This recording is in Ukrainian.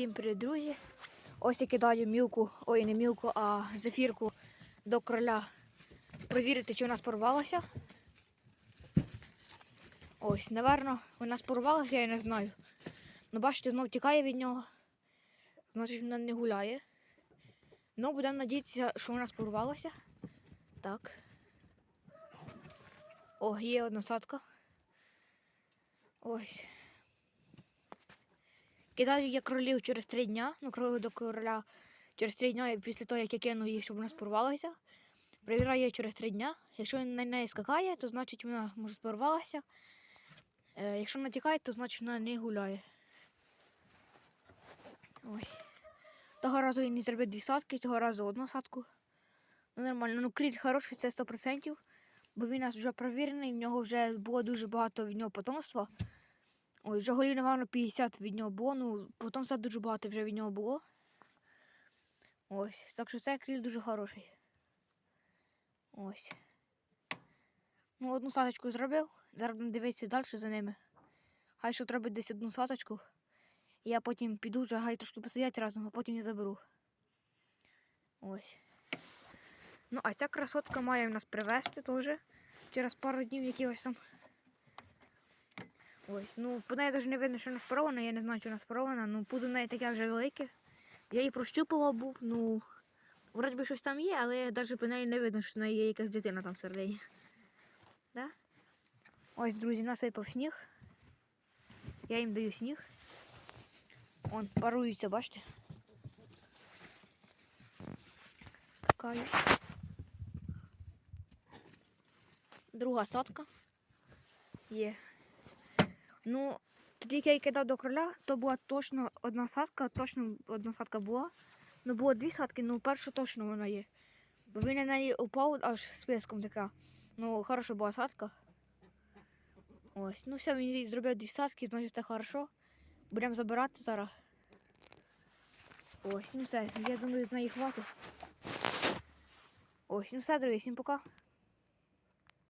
Всім привіт, друзі! Ось я кидаю мілку, ой, не мілку, а зефірку до короля. Провірити, чи вона спорвалася. Ось, напевно, вона спорвалася, я не знаю. Ну, бачите, знов тікає від нього. Значить, вона не гуляє. Ну, будемо надіятися, що вона спорвалася. Так. О, є одна садка. Ось. Кидаю я кролів через три дня, ну кролів до короля через три дня після того, як я кину їх, щоб вона спорвалася. Перевіряю її через три дня. Якщо на неї скакає, то значить вона може спорвалася. Е, якщо вона тікає, то значить вона не гуляє. Ось. Того разу він не зробив дві садки, цього разу одну садку. Ну нормально. Ну кріт хороший, це 100%. Бо він у нас вже провірений, в нього вже було дуже багато від нього потомства. Ой, вже голів, напевно, 50 від нього було, ну потомства дуже багато вже від нього було. Ось. Так що цей кріт дуже хороший. Ось. Ну, одну саточку зробив. Зараз дивитися далі за ними. Хай що треба десь одну саточку. Я потім піду вже, хай трошки посидять разом, а потім я заберу. Ось. Ну, а ця красотка має в нас привезти теж через пару днів якихось там. Ось, ну, по неї навіть не видно, що вона спорована, я не знаю, чи вона спорована, ну пузо в неї таке вже велике. Я її прощупував був, ну, вроді би щось там є, але навіть по неї не видно, що в неї є якась дитина там всередині. Да? Ось, друзі, насипав сніг. Я їм даю сніг. Вон, паруються, бачите? Какаю. Друга садка є. Ну, тоді як я її кидав до кроля, то була точно одна садка, точно одна садка була. Ну було дві садки, ну перша точно вона є. Бо він на неї упав аж списком така. Ну, хороша була садка. Ось, ну все, він зробив дві садки, значить це хорошо. Будемо забирати зараз. Ось, ну все, я думаю, з неї хватить. Ось, ну все, друзі, всім пока.